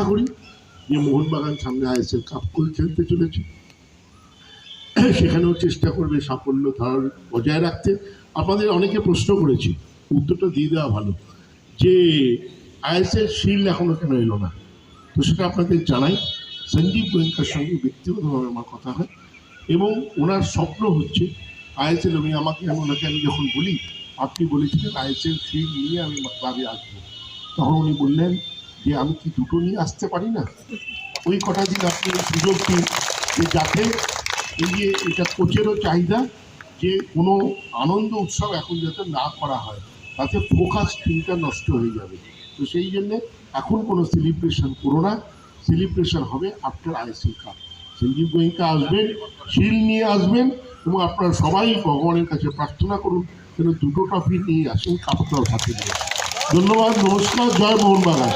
আশা করি যে মোহনবাগান সামনে আইএসএল কাপ করে খেলতে চলেছে। সেখানেও চেষ্টা করবে সাফল্য ধার বজায় রাখতে। আপনাদের অনেকে প্রশ্ন করেছি, উত্তরটা দিয়ে দেওয়া ভালো। যে আইএসএল শিল্ড এখনও কেন এলো না? তো সেটা আপনাদের জানাই। সঞ্জীব গোয়েঙ্কার সঙ্গে ব্যক্তিগতভাবে আমার কথা হয়। এবং ওনার স্বপ্ন হচ্ছে, আইএসএল আমি আমাকে, আমি ওনাকে আমি যখন বলি, আপনি বলেছিলেন আইএসএল শিল্ড নিয়ে আমি ক্লাবে আসব। তখন উনি বললেন যে আমি কি দুটো নিয়ে আসতে পারি না? ওই কটা দিন আপনি সুযোগ দিন যে যাতে এই যে এটা কোচেরও চাহিদা যে কোনো আনন্দ উৎসব এখন যাতে না করা হয়, তাতে ফোকাস টিমটা নষ্ট হয়ে যাবে। তো সেই জন্যে এখন কোনো সেলিব্রেশন করো না। সেলিব্রেশন হবে after ISL cup Sanjiv Goenka আসবেন, শিল নিয়ে আসবেন এবং আপনারা সবাই ভগবানের কাছে প্রার্থনা করুন যেন দুটো ট্রফি নিয়ে আসেন কাপটাও সাথে নিয়ে ধন্যবাদ, নমস্কার, জয় মোহনবাগান।